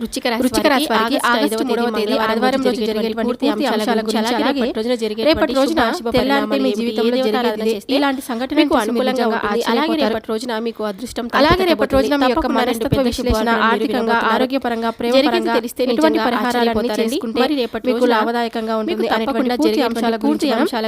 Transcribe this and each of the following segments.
వృచ్చిక రాశి రుచిక రాశి వారికి ఆగస్టు మూడవ తేదీ ఆదివారం రోజు జరిగేటువంటి పూర్తి అంశాల గురించి అలాగే రోజున జరిగే రేపటి రోజున తెల్లారితే మీ జీవితంలో జరిగేది ఇలాంటి సంఘటన అనుకూలంగా ఉంటుంది అలాగే రేపటి రోజున మీకు అదృష్టం అలాగే రేపటి రోజున మీ యొక్క మనస్తత్వ విశ్లేషణ ఆర్థికంగా ఆరోగ్యపరంగా ప్రేమపరంగా తెలిస్తే ఎటువంటి పరిహారాలు చేసుకుంటే మరి రేపటి మీకు లాభదాయకంగా ఉంటుంది తప్పకుండా జరిగే అంశాల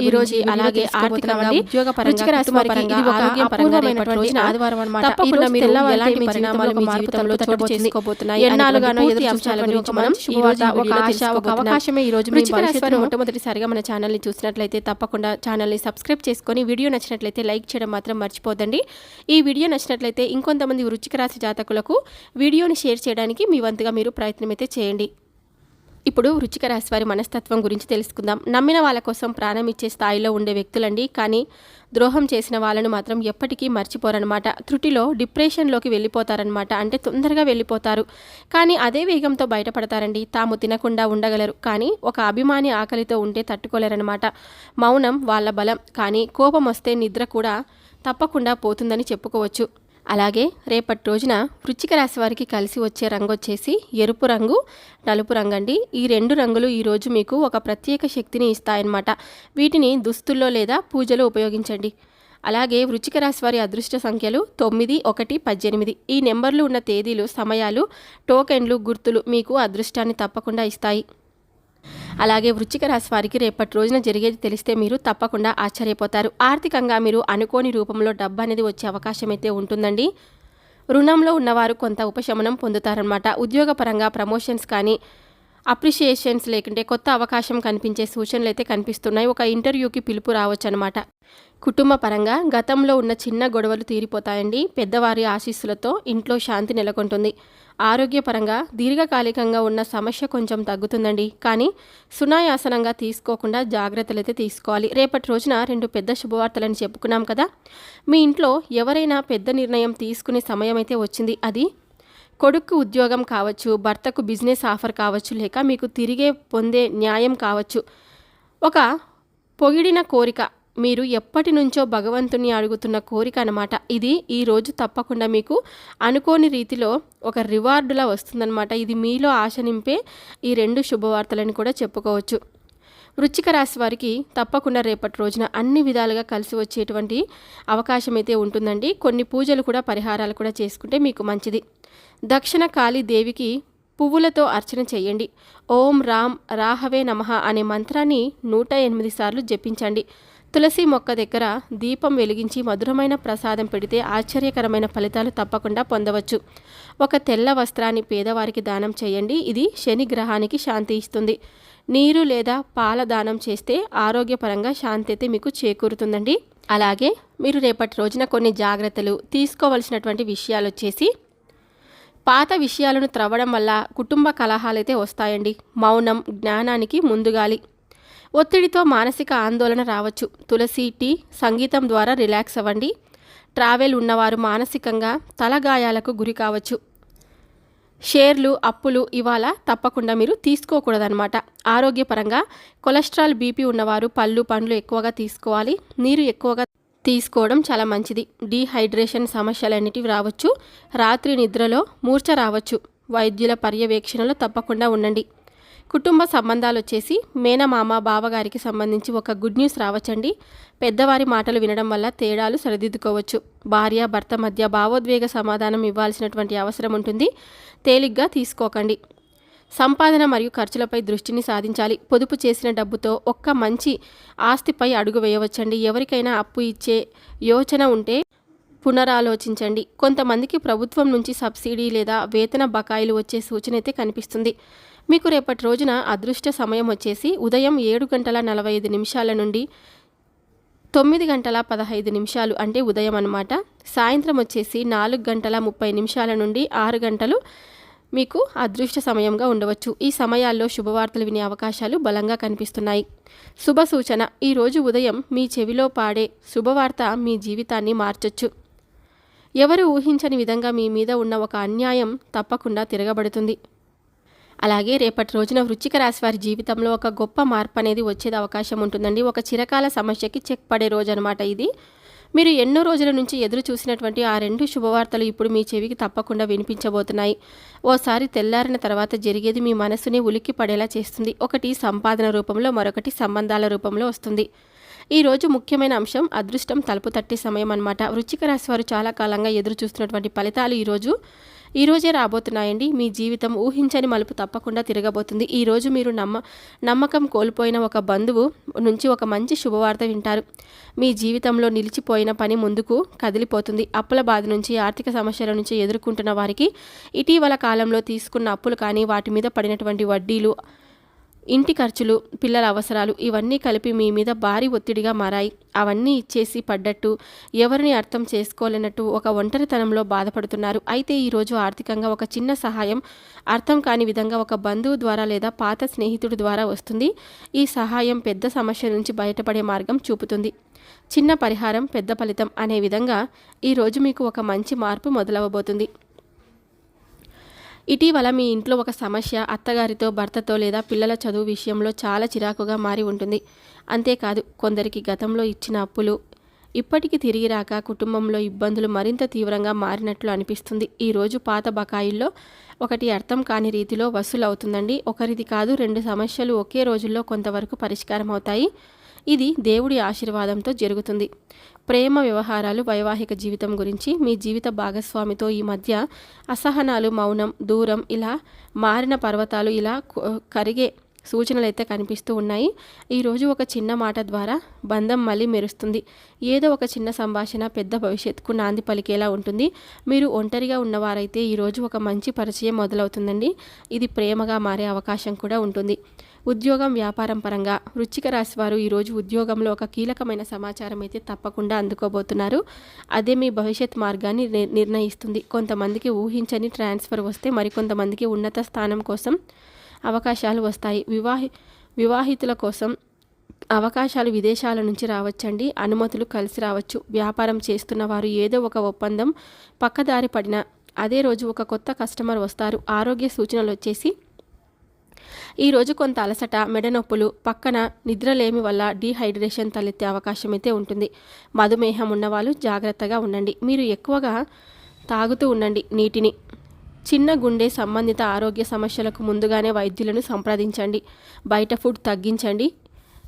అలాగే ఆర్థికంగా ఉద్యోగపరంగా కుటుంబపరంగా ఆరోగ్యపరంగా రోజున ఆదివారం అన్నమాట. మీరు ఎలాంటి పరిణామాలు మీ జీవితంలో చోటు చేసుకోబోతున్నాయి ఎన్నాళ్ళుగానో ఎదురు అంశాల గురించి మనం శుభవార్త ఒక ఆశ ఒక అవకాశమే ఈ రోజు మొట్టమొదటిసారిగా మన ఛానల్ని చూసినట్లయితే తప్పకుండా ఛానల్ని సబ్స్క్రైబ్ చేసుకొని వీడియో నచ్చినట్లయితే లైక్ చేయడం మాత్రం మర్చిపోదండి. ఈ వీడియో నచ్చినట్లయితే ఇంకొంతమంది వృచ్చిక రాశి జాతకులకు వీడియోని షేర్ చేయడానికి మీ వంతుగా మీరు ప్రయత్నం అయితే చేయండి. ఇప్పుడు వృచ్చిక రాశి వారి మనస్తత్వం గురించి తెలుసుకుందాం. నమ్మిన వాళ్ళ కోసం ప్రాణం ఇచ్చే స్థాయిలో ఉండే వ్యక్తులండి. కానీ ద్రోహం చేసిన వాళ్ళను మాత్రం ఎప్పటికీ మర్చిపోరనమాట త్రుటిలో డిప్రెషన్లోకి వెళ్ళిపోతారనమాట అంటే తొందరగా వెళ్ళిపోతారు. కానీ అదే వేగంతో బయటపడతారండి. తాము తినకుండా ఉండగలరు. కానీ ఒక అభిమాని ఆకలితో ఉంటే తట్టుకోలేరనమాట మౌనం వాళ్ళ బలం. కానీ కోపం వస్తే నిద్ర కూడా తప్పకుండా పోతుందని చెప్పుకోవచ్చు. అలాగే రేపటి రోజున వృచ్చిక రాశి వారికి కలిసి వచ్చే రంగు వచ్చేసి ఎరుపు రంగు నలుపు రంగు అండి. ఈ రెండు రంగులు ఈరోజు మీకు ఒక ప్రత్యేక శక్తిని ఇస్తాయన్నమాట. వీటిని దుస్తుల్లో లేదా పూజలో ఉపయోగించండి. అలాగే వృచ్చిక రాశి వారి అదృష్ట సంఖ్యలు తొమ్మిది ఒకటి పద్దెనిమిది. ఈ నెంబర్లు ఉన్న తేదీలు సమయాలు టోకెన్లు గుర్తులు మీకు అదృష్టాన్ని తప్పకుండా ఇస్తాయి. అలాగే వృచ్చిక రాశి వారికి రేపటి రోజున జరిగేది తెలిస్తే మీరు తప్పకుండా ఆశ్చర్యపోతారు. ఆర్థికంగా మీరు అనుకోని రూపంలో డబ్బు అనేది వచ్చే అవకాశం అయితే ఉంటుందండి. రుణంలో ఉన్నవారు కొంత ఉపశమనం పొందుతారనమాట ఉద్యోగపరంగా ప్రమోషన్స్ కానీ అప్రిషియేషన్స్ లేకుంటే కొత్త అవకాశం కనిపించే సూచనలు అయితే కనిపిస్తున్నాయి. ఒక ఇంటర్వ్యూకి పిలుపు రావచ్చు అనమాట కుటుంబ పరంగా గతంలో ఉన్న చిన్న గొడవలు తీరిపోతాయండి. పెద్దవారి ఆశీస్సులతో ఇంట్లో శాంతి నెలకొంటుంది. ఆరోగ్యపరంగా దీర్ఘకాలికంగా ఉన్న సమస్య కొంచెం తగ్గుతుందండి. కానీ సునాయాసనంగా తీసుకోకుండా జాగ్రత్తలు అయితే తీసుకోవాలి. రేపటి రోజున రెండు పెద్ద శుభవార్తలని చెప్పుకున్నాం కదా. మీ ఇంట్లో ఎవరైనా పెద్ద నిర్ణయం తీసుకునే సమయం అయితే వచ్చింది. అది కొడుకు ఉద్యోగం కావచ్చు భర్తకు బిజినెస్ ఆఫర్ కావచ్చు లేక మీకు తిరిగే పొందే న్యాయం కావచ్చు. ఒక పొగిడిన కోరిక మీరు ఎప్పటి నుంచో భగవంతుని అడుగుతున్న కోరిక అనమాట ఇది ఈరోజు తప్పకుండా మీకు అనుకోని రీతిలో ఒక రివార్డులా వస్తుందన్నమాట. ఇది మీలో ఆశ నింపే ఈ రెండు శుభవార్తలని కూడా చెప్పుకోవచ్చు. వృచ్చిక రాశి వారికి తప్పకుండా రేపటి రోజున అన్ని విధాలుగా కలిసి వచ్చేటువంటి అవకాశం అయితే ఉంటుందండి. కొన్ని పూజలు కూడా పరిహారాలు కూడా చేసుకుంటే మీకు మంచిది. దక్షిణ కాళీ దేవికి పువ్వులతో అర్చన చేయండి. ఓం రామ్ రాహవే నమః అనే మంత్రాన్ని నూట ఎనిమిది సార్లు జపించండి. తులసి మొక్క దగ్గర దీపం వెలిగించి మధురమైన ప్రసాదం పెడితే ఆశ్చర్యకరమైన ఫలితాలు తప్పకుండా పొందవచ్చు. ఒక తెల్ల వస్త్రాన్ని పేదవారికి దానం చేయండి. ఇది శని గ్రహానికి శాంతి ఇస్తుంది. నీరు లేదా పాల దానం చేస్తే ఆరోగ్యపరంగా శాంతి అయితే మీకు చేకూరుతుందండి. అలాగే మీరు రేపటి రోజున కొన్ని జాగ్రత్తలు తీసుకోవలసినటువంటి విషయాలు వచ్చేసి పాత విషయాలను త్రవ్వడం వల్ల కుటుంబ కలహాలైతే వస్తాయండి. మౌనం జ్ఞానానికి ముందుగాలి. ఒత్తిడితో మానసిక ఆందోళన రావచ్చు. తులసి టీ సంగీతం ద్వారా రిలాక్స్ అవ్వండి. ట్రావెల్ ఉన్నవారు మానసికంగా తలగాయాలకు గురి కావచ్చు. షేర్లు అప్పులు ఇవాళ తప్పకుండా మీరు తీసుకోకూడదనమాట ఆరోగ్యపరంగా కొలెస్ట్రాల్ బీపీ ఉన్నవారు పళ్ళు పండ్లు ఎక్కువగా తీసుకోవాలి. నీరు ఎక్కువగా తీసుకోవడం చాలా మంచిది. డీహైడ్రేషన్ సమస్యలన్నిటివి రావచ్చు. రాత్రి నిద్రలో మూర్ఛ రావచ్చు. వైద్యుల పర్యవేక్షణలో తప్పకుండా ఉండండి. కుటుంబ సంబంధాలు వచ్చేసి మేనమామ బావగారికి సంబంధించి ఒక గుడ్ న్యూస్ రావచ్చండి. పెద్దవారి మాటలు వినడం వల్ల తేడాలు సరిదిద్దుకోవచ్చు. భార్య భర్త మధ్య భావోద్వేగ సమాధానం ఇవ్వాల్సినటువంటి అవసరం ఉంటుంది. తేలిగ్గా తీసుకోకండి. సంపాదన మరియు ఖర్చులపై దృష్టిని సాధించాలి. పొదుపు చేసిన డబ్బుతో ఒక్క మంచి ఆస్తిపై అడుగు వేయవచ్చండి. ఎవరికైనా అప్పు ఇచ్చే యోచన ఉంటే పునరాలోచించండి. కొంతమందికి ప్రభుత్వం నుంచి సబ్సిడీ లేదా వేతన బకాయిలు వచ్చే సూచన అయితే కనిపిస్తుంది. మీకు రేపటి రోజున అదృష్ట సమయం వచ్చేసి ఉదయం ఏడు గంటల నలభై ఐదు నిమిషాల నుండి తొమ్మిది గంటల పదహైదు నిమిషాలు అంటే ఉదయం అన్నమాట. సాయంత్రం వచ్చేసి నాలుగు గంటల ముప్పై నిమిషాల నుండి ఆరు గంటలు మీకు అదృష్ట సమయంగా ఉండవచ్చు. ఈ సమయాల్లో శుభవార్తలు వినే అవకాశాలు బలంగా కనిపిస్తున్నాయి. శుభ సూచన. ఈరోజు ఉదయం మీ చెవిలో పాడే శుభవార్త మీ జీవితాన్ని మార్చొచ్చు. ఎవరు ఊహించని విధంగా మీ మీద ఉన్న ఒక అన్యాయం తప్పకుండా తిరగబడుతుంది. అలాగే రేపటి రోజున వృచ్చిక రాశి వారి జీవితంలో ఒక గొప్ప మార్పు అనేది వచ్చేది అవకాశం ఉంటుందండి. ఒక చిరకాల సమస్యకి చెక్ పడే రోజు అనమాట ఇది. మీరు ఎన్నో రోజుల నుంచి ఎదురు చూసినటువంటి ఆ రెండు శుభవార్తలు ఇప్పుడు మీ చెవికి తప్పకుండా వినిపించబోతున్నాయి. ఓసారి తెల్లారిన తర్వాత జరిగేది మీ మనసుని ఉలిక్కి పడేలా చేస్తుంది. ఒకటి సంపాదన రూపంలో మరొకటి సంబంధాల రూపంలో వస్తుంది. ఈరోజు ముఖ్యమైన అంశం అదృష్టం తలుపు తట్టే సమయం అనమాట వృచ్చిక రాశి వారు చాలా కాలంగా ఎదురు చూస్తున్నటువంటి ఫలితాలు ఈరోజు ఈరోజే రాబోతున్నాయండి. మీ జీవితం ఊహించని మలుపు తప్పకుండా తిరగబోతుంది. ఈరోజు మీరు నమ్మ నమ్మకం కోల్పోయిన ఒక బంధువు నుంచి ఒక మంచి శుభవార్త వింటారు. మీ జీవితంలో నిలిచిపోయిన పని ముందుకు కదిలిపోతుంది. అప్పుల బాధ నుంచి ఆర్థిక సమస్యల నుంచి ఎదుర్కొంటున్న వారికి ఇటీవల కాలంలో తీసుకున్న అప్పులు కానీ వాటి మీద పడినటువంటి వడ్డీలు ఇంటి ఖర్చులు పిల్లల అవసరాలు ఇవన్నీ కలిపి మీ మీద భారీ ఒత్తిడిగా మారాయి. అవన్నీ ఇచ్చేసి పడ్డట్టు ఎవరిని అర్థం చేసుకోలేనట్టు ఒక ఒంటరితనంలో బాధపడుతున్నారు. అయితే ఈరోజు ఆర్థికంగా ఒక చిన్న సహాయం అర్థం కాని విధంగా ఒక బంధువు ద్వారా లేదా పాత స్నేహితుడి ద్వారా వస్తుంది. ఈ సహాయం పెద్ద సమస్య నుంచి బయటపడే మార్గం చూపుతుంది. చిన్న పరిహారం పెద్ద ఫలితం అనే విధంగా ఈరోజు మీకు ఒక మంచి మార్పు మొదలవబోతుంది. ఇటీవల మీ ఇంట్లో ఒక సమస్య అత్తగారితో భర్తతో లేదా పిల్లల చదువు విషయంలో చాలా చిరాకుగా మారి ఉంటుంది. అంతేకాదు కొందరికి గతంలో ఇచ్చిన అప్పులు ఇప్పటికి తిరిగి రాక కుటుంబంలో ఇబ్బందులు మరింత తీవ్రంగా మారినట్లు అనిపిస్తుంది. ఈరోజు పాత బకాయిల్లో ఒకటి అర్థం కాని రీతిలో వసూలు అవుతుందండి ఒకరిది కాదు రెండు సమస్యలు ఒకే రోజుల్లో కొంతవరకు పరిష్కారం అవుతాయి ఇది దేవుడి ఆశీర్వాదంతో జరుగుతుంది. ప్రేమ వ్యవహారాలు వైవాహిక జీవితం గురించి మీ జీవిత భాగస్వామితో ఈ మధ్య అసహనాలు మౌనం దూరం ఇలా మారిన పర్వతాలు ఇలా కరిగే సూచనలు అయితే కనిపిస్తూ ఉన్నాయి. ఈరోజు ఒక చిన్న మాట ద్వారా బంధం మళ్ళీ మెరుస్తుంది. ఏదో ఒక చిన్న సంభాషణ పెద్ద భవిష్యత్తుకు నాంది పలికేలా ఉంటుంది. మీరు ఒంటరిగా ఉన్నవారైతే ఈరోజు ఒక మంచి పరిచయం మొదలవుతుందండి. ఇది ప్రేమగా మారే అవకాశం కూడా ఉంటుంది. ఉద్యోగం వ్యాపారం పరంగా వృచ్చిక రాశి వారు ఈరోజు ఉద్యోగంలో ఒక కీలకమైన సమాచారం అయితే తప్పకుండా అందుకోబోతున్నారు. అదే మీ భవిష్యత్ మార్గాన్ని నిర్ణయిస్తుంది. కొంతమందికి ఊహించని ట్రాన్స్ఫర్ వస్తే మరికొంతమందికి ఉన్నత స్థానం కోసం అవకాశాలు వస్తాయి. వివాహి వివాహితుల కోసం అవకాశాలు విదేశాల నుంచి రావచ్చండి. అనుమతులు కలిసి రావచ్చు. వ్యాపారం చేస్తున్న వారు ఏదో ఒక ఒప్పందం పక్కదారి పడిన అదే రోజు ఒక కొత్త కస్టమర్ వస్తారు. ఆరోగ్య సూచనలు వచ్చేసి ఈరోజు కొంత అలసట మెడనొప్పులు పక్కన నిద్రలేమి వల్ల డీహైడ్రేషన్ తలెత్తే అవకాశం అయితే ఉంటుంది. మధుమేహం ఉన్నవాళ్ళు జాగ్రత్తగా ఉండండి. మీరు ఎక్కువగా తాగుతూ ఉండండి నీటిని. చిన్న గుండె సంబంధిత ఆరోగ్య సమస్యలకు ముందుగానే వైద్యులను సంప్రదించండి. బయట ఫుడ్ తగ్గించండి.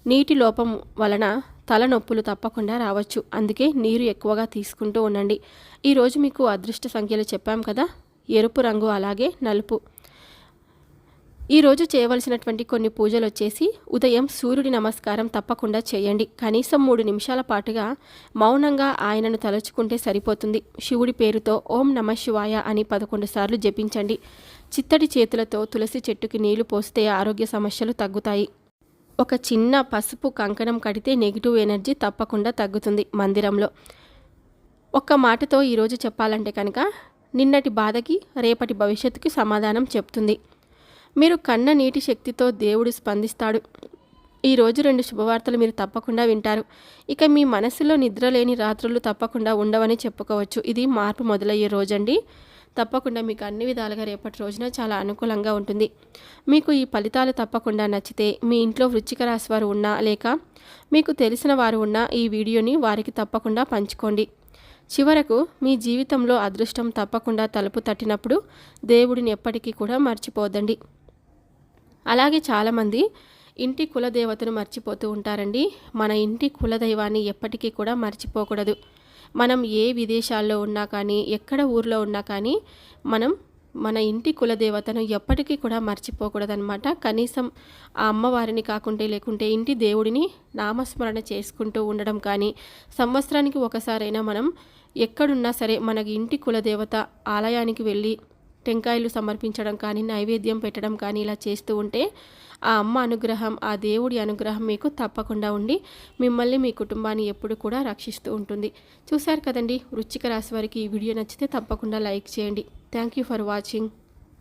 నీటి లోపం వలన తలనొప్పులు తప్పకుండా రావచ్చు. అందుకే నీరు ఎక్కువగా తీసుకుంటూ ఉండండి. ఈరోజు మీకు అదృష్ట సంఖ్యలు చెప్పాం కదా? ఎరుపు రంగు అలాగే నలుపు. ఈరోజు చేయవలసినటువంటి కొన్ని పూజలు వచ్చేసి ఉదయం సూర్యుడి నమస్కారం తప్పకుండా చేయండి. కనీసం మూడు నిమిషాల పాటుగా మౌనంగా ఆయనను తలుచుకుంటే సరిపోతుంది. శివుడి పేరుతో ఓం నమ శివాయ అని పదకొండు సార్లు జపించండి. చిత్తడి చేతులతో తులసి చెట్టుకి నీళ్ళు పోస్తే ఆరోగ్య సమస్యలు తగ్గుతాయి. ఒక చిన్న పసుపు కంకణం కడితే నెగిటివ్ ఎనర్జీ తప్పకుండా తగ్గుతుంది మందిరంలో. ఒక్క మాటతో ఈరోజు చెప్పాలంటే కనుక నిన్నటి బాధకి రేపటి భవిష్యత్తుకి సమాధానం చెప్తుంది. మీరు కన్న నీటి శక్తితో దేవుడు స్పందిస్తాడు. ఈరోజు రెండు శుభవార్తలు మీరు తప్పకుండా వింటారు. ఇక మీ మనసులో నిద్రలేని రాత్రులు తప్పకుండా ఉండవని చెప్పుకోవచ్చు. ఇది మార్పు మొదలయ్యే రోజండి. తప్పకుండా మీకు అన్ని విధాలుగా రేపటి రోజున చాలా అనుకూలంగా ఉంటుంది. మీకు ఈ ఫలితాలు తప్పకుండా నచ్చితే మీ ఇంట్లో వృచ్చిక రాశి వారు ఉన్నా లేక మీకు తెలిసిన వారు ఉన్నా ఈ వీడియోని వారికి తప్పకుండా పంచుకోండి. చివరకు మీ జీవితంలో అదృష్టం తప్పకుండా తలుపు తట్టినప్పుడు దేవుడిని ఎప్పటికీ కూడా మర్చిపోదండి. అలాగే చాలామంది ఇంటి కులదేవతను మర్చిపోతూ ఉంటారండి. మన ఇంటి కులదైవాన్ని ఎప్పటికీ కూడా మర్చిపోకూడదు. మనం ఏ విదేశాల్లో ఉన్నా కానీ ఎక్కడ ఊర్లో ఉన్నా కానీ మనం మన ఇంటి కులదేవతను ఎప్పటికీ కూడా మర్చిపోకూడదనమాట కనీసం ఆ అమ్మవారిని కాకుంటే లేకుంటే ఇంటి దేవుడిని నామస్మరణ చేసుకుంటూ ఉండడం కానీ సంవత్సరానికి ఒకసారైనా మనం ఎక్కడున్నా సరే మనకి ఇంటి కులదేవత ఆలయానికి వెళ్ళి టెంకాయలు సమర్పించడం కానీ నైవేద్యం పెట్టడం కానీ ఇలా చేస్తూ ఉంటే ఆ అమ్మ అనుగ్రహం ఆ దేవుడి అనుగ్రహం మీకు తప్పకుండా ఉండి మిమ్మల్ని మీ కుటుంబాన్ని ఎప్పుడు కూడా రక్షిస్తూ ఉంటుంది. చూశారు కదండి? వృచ్చిక రాశి వారికి ఈ వీడియో నచ్చితే తప్పకుండా లైక్ చేయండి. Thank you for watching